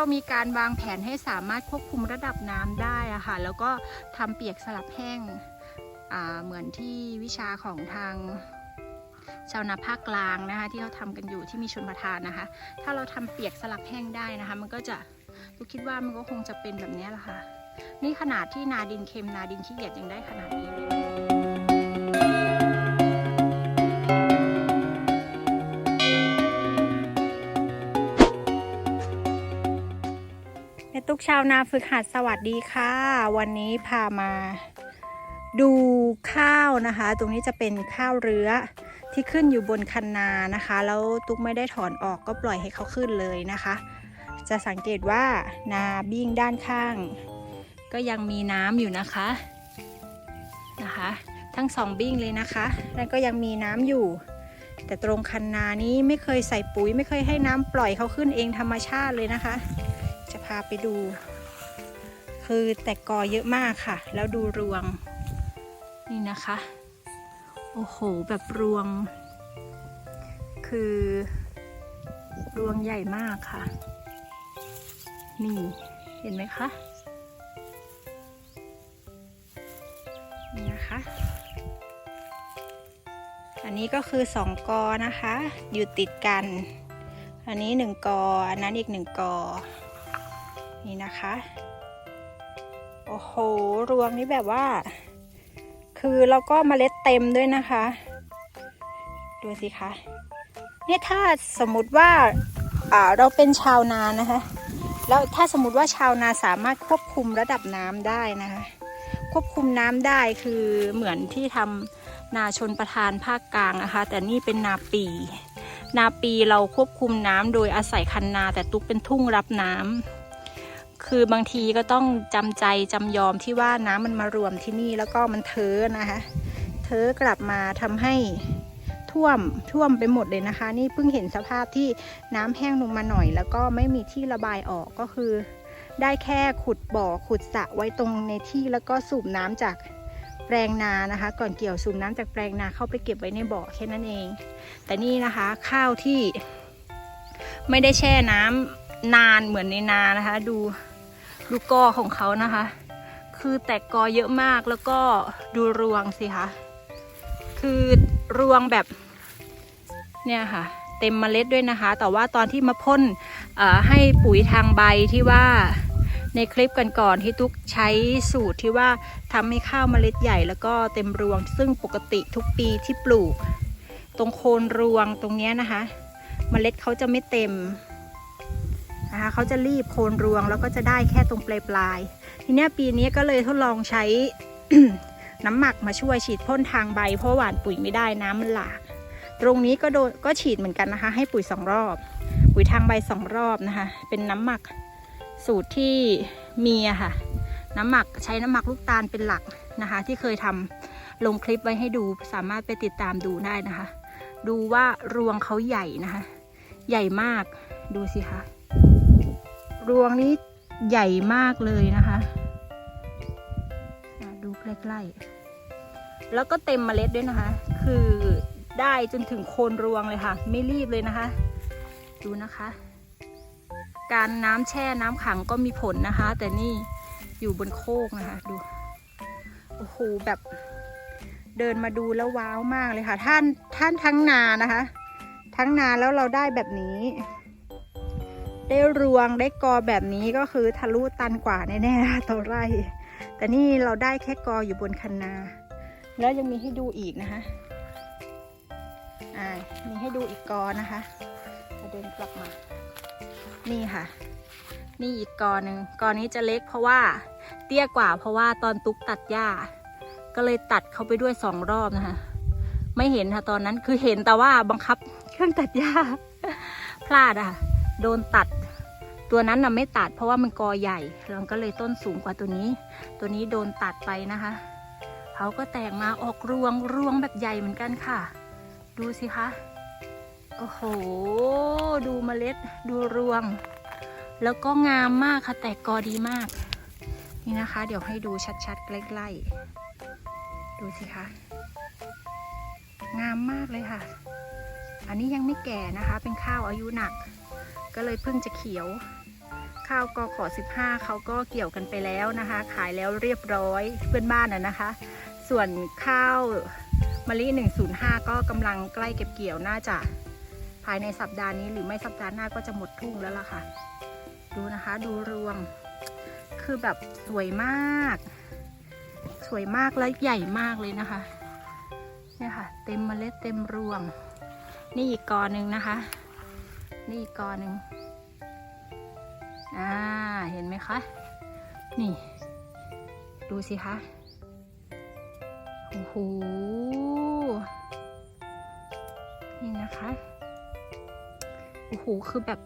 เรามีการวางแผนให้สามารถควบคุมระดับน้ำได้อะค่ะ แล้วก็ทำเปียกสลับแห้งเหมือนที่วิชาของทางชาวนาภาคกลางนะคะ ที่เขาทำกันอยู่ที่มีชนประทานนะคะ ถ้าเราทำเปียกสลับแห้งได้นะคะ มันก็จะลูกคิดว่ามันก็คงจะเป็นแบบนี้แหละค่ะ นี่ขนาดที่นาดินเค็มนาดินขี้เกียจยังได้ขนาดนี้เลย กชาวนาฝึกหัดสวัสดีค่ะ วันนี้พามาดูข้าวนะคะ ตรงนี้จะเป็นข้าวเรื้อที่ขึ้นอยู่บนคันนานะคะ แล้วตุ๊กไม่ได้ถอนออกก็ปล่อยให้เขาขึ้นเลยนะคะ จะสังเกตว่านาบิ้งด้านข้าง ก็ยังมีน้ำอยู่นะคะนะคะ ทั้งสองบิ้งเลยนะคะแล้วก็ยังมีน้ำอยู่ แต่ตรงคันนานี้ไม่เคยใส่ปุ๋ย ไม่เคยให้น้ำปล่อยเขาขึ้นเองธรรมชาติเลยนะคะ จะพาไปดู คือแตกกอเยอะมากค่ะ แล้วดูรวง นี่นะคะ โอ้โห แบบรวง คือ รวงใหญ่มากค่ะ นี่ เห็นไหมคะ นี่นะคะ อันนี้ก็คือสองกอนะคะ อยู่ติดกันอันนี้หนึ่งกอ อันนั้นอีกหนึ่งกอ นี่นะคะ โอ้โห รวงนี้แบบว่า คือเราก็เมล็ดเต็มด้วยนะคะ ดูสิคะเนี่ยถ้าสมมติว่าอ่าเราเป็นชาวนานะคะ แล้วถ้าสมมติว่าชาวนาสามารถควบคุมระดับน้ำได้นะคะ ควบคุมน้ำได้คือเหมือนที่ทำนาชนประทานภาคกลางนะคะ แต่นี่เป็นนาปี นาปีเราควบคุมน้ำโดยอาศัยคันนาแต่ตุกเป็นทุ่งรับน้ำ คือบางทีก็ต้องจำใจจำยอมที่ว่าน้ำมันมารวมที่นี่แล้วก็มันเทอนะคะ เทอกลับมาทำให้ท่วมท่วมไปหมดเลยนะคะ นี่เพิ่งเห็นสภาพที่น้ำแห้งลงมาหน่อย แล้วก็ไม่มีที่ระบายออกก็คือ ได้แค่ขุดบ่อขุดสระไว้ตรงในที่แล้วก็สูบน้ำจากแปลงนานะคะ ก่อนเกี่ยวสูบน้ำจากแปลงนาเข้าไปเก็บไว้ในบ่อแค่นั้นเอง แต่นี่นะคะข้าวที่ไม่ได้แช่น้ำนานเหมือนในนานะคะ ดู ดูกอของเขานะคะ คือแตกกอเยอะมากแล้วก็ดูรวงสิคะคือรวงแบบเนี่ยค่ะ เต็มเมล็ดด้วยนะคะ แต่ว่าตอนที่มาพ่นให้ปุ๋ยทางใบที่ว่าในคลิปกันก่อนที่ทุกใช้สูตรที่ว่าทำให้ข้าวเมล็ดใหญ่แล้วก็เต็มรวง ซึ่งปกติทุกปีที่ปลูก ตรงโคนรวงตรงเนี้ยนะคะ เมล็ดเขาจะไม่เต็ม นะคะ เขาจะรีบโคนรวงแล้วก็จะได้แค่ตรงปลายปลายทีนี้ปีนี้ก็เลยทดลองใช้น้ำหมักมาช่วยฉีดพ่นทางใบ เพราะหว่านปุ๋ยไม่ได้น้ำมันหลากตรงนี้ก็โดนก็ฉีดเหมือนกันนะคะ ให้ปุ๋ยสองรอบ ปุ๋ยทางใบสองรอบนะคะ เป็นน้ำหมักสูตรที่มีค่ะ น้ำหมักใช้น้ำหมักลูกตาลเป็นหลักนะคะ ที่เคยทำลงคลิปไว้ให้ดูสามารถไปติดตามดูได้นะคะ ดูว่ารวงเขาใหญ่นะคะ ใหญ่มากดูสิคะ รวงนี้ใหญ่มากเลยนะคะ ดูใกล้ๆ แล้วก็เต็มเมล็ดด้วยนะคะ คือได้จนถึงโคนรวงเลยค่ะ ไม่รีบเลยนะคะ ดูนะคะ การน้ำแช่น้ำขังก็มีผลนะคะ แต่นี่อยู่บนโคกนะคะ ดู โอ้โห แบบเดินมาดูแล้วว้าวมากเลยค่ะ ท่านท่านทั้งนานะคะ ทั้งนาแล้วเราได้แบบนี้ ได้รวงได้กอแบบนี้ก็คือทะลุตันกว่าแน่ๆต่อไร่ แต่นี่เราได้แค่กออยู่บนคันนา แล้วยังมีให้ดูอีกนะคะอ่ามีให้ดูอีกกอนะคะเราเดินกลับมา นี่ค่ะ นี่อีกกอหนึ่งกอนี้จะเล็กเพราะว่าเตี้ยกว่าเพราะว่าตอนตุ๊กตัดหญ้า ก็เลยตัดเขาไปด้วยสองรอบนะคะไม่เห็นค่ะตอนนั้นคือเห็นแต่ว่าบังคับเครื่องตัดหญ้าพลาดอะ่ะโดนตัด ตัวนั้นน่ะไม่ตัดเพราะว่ามันกอใหญ่แล้วก็เลยต้นสูงกว่าตัวนี้ ตัวนี้โดนตัดไปนะคะเขาก็แตกมาออกรวงรวงแบบใหญ่เหมือนกันค่ะ ดูสิคะโอ้โห ดูเมล็ด ดูรวง แล้วก็งามมากค่ะ แตกกอดีมาก นี่นะคะ เดี๋ยวให้ดูชัดๆ ใกล้ๆ ดูสิคะ งามมากเลยค่ะ อันนี้ยังไม่แก่นะคะ เป็นข้าวอายุหนัก ก็เลยเพิ่งจะเขียว ข้าวกขอ15เขาก็เกี่ยวกันไปแล้วนะคะ ขายแล้วเรียบร้อยเพื่อนบ้านนะนะคะ ส่วนข้าวมะลิ105 ก็กำลังใกล้เก็บเกี่ยวน่าจะภายในสัปดาห์นี้หรือไม่สัปดาห์หน้าก็จะหมดทุ่งแล้วล่ะค่ะ ดูนะคะดูรวง คือแบบสวยมาก สวยมากและใหญ่มากเลยนะคะเนี่ยค่ะ เต็มเมล็ดเต็มรวง นี่อีกกอหนึ่งนะคะ นี่อีกกอหนึ่ง อ่า เห็นไหมคะ นี่ ดูสิคะ โอ้โห นี่นะคะ โอ้โห คือแบบ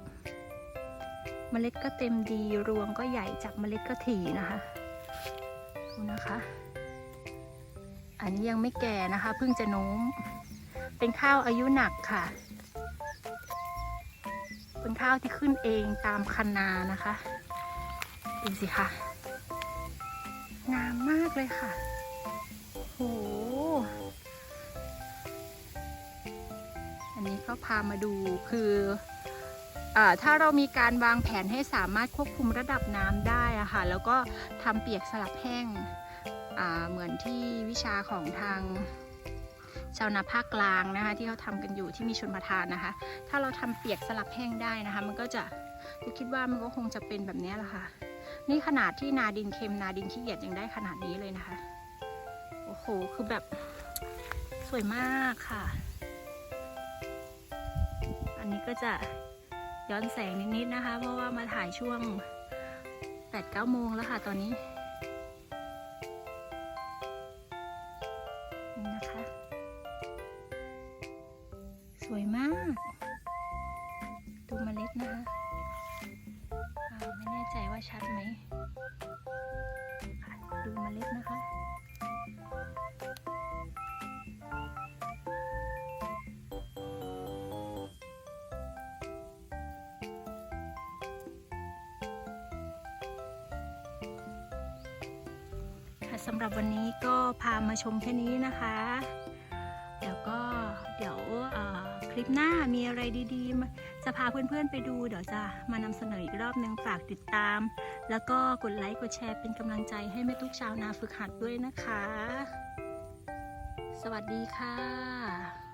เมล็ดก็เต็มดีรวงก็ใหญ่จากเมล็ดก็ถี่นะคะดูนะคะ อันนี้ยังไม่แก่นะคะ เพิ่งจะโน้ม เป็นข้าวอายุหนักค่ะ เป็นข้าวที่ขึ้นเองตามคันนานะคะ ดูสิค่ะ งามมากเลยค่ะ โห อันนี้ก็พามาดูคืออถ้าเรามีการวางแผนให้สามารถควบคุมระดับน้ำได้อะค่ะ แล้วก็ทำเปียกสลับแห้งเหมือนที่วิชาของทาง ชาวนาภาคกลางนะคะ ที่เขาทำกันอยู่ที่มีชนประทานนะคะ ถ้าเราทำเปียกสลับแห้งได้นะคะ มันก็จะทุกคิดว่ามันก็คงจะเป็นแบบนี้แหละค่ะ นี่ขนาดที่นาดินเค็มนาดินขี้เกียจยังได้ขนาดนี้เลยนะคะ โอ้โห คือแบบสวยมากค่ะ อันนี้ก็จะย้อนแสงนิดๆนะคะ เพราะว่ามาถ่ายช่วง8-9โมงแล้วค่ะตอนนี้ ว่าชัดไหมดูเมล็ดนะคะ ค่ะสำหรับวันนี้ก็พามาชมแค่นี้นะคะ ปหน้ามีอะไรดีๆมาจะพาเพื่อนๆไปดู เดี๋ยวจะมานำเสนออีกรอบนึงฝากติดตาม แล้วก็กดไลค์กดแชร์เป็นกำลังใจให้แม่ทุกชาวนาฝึกหัดด้วยนะคะ สวัสดีค่ะ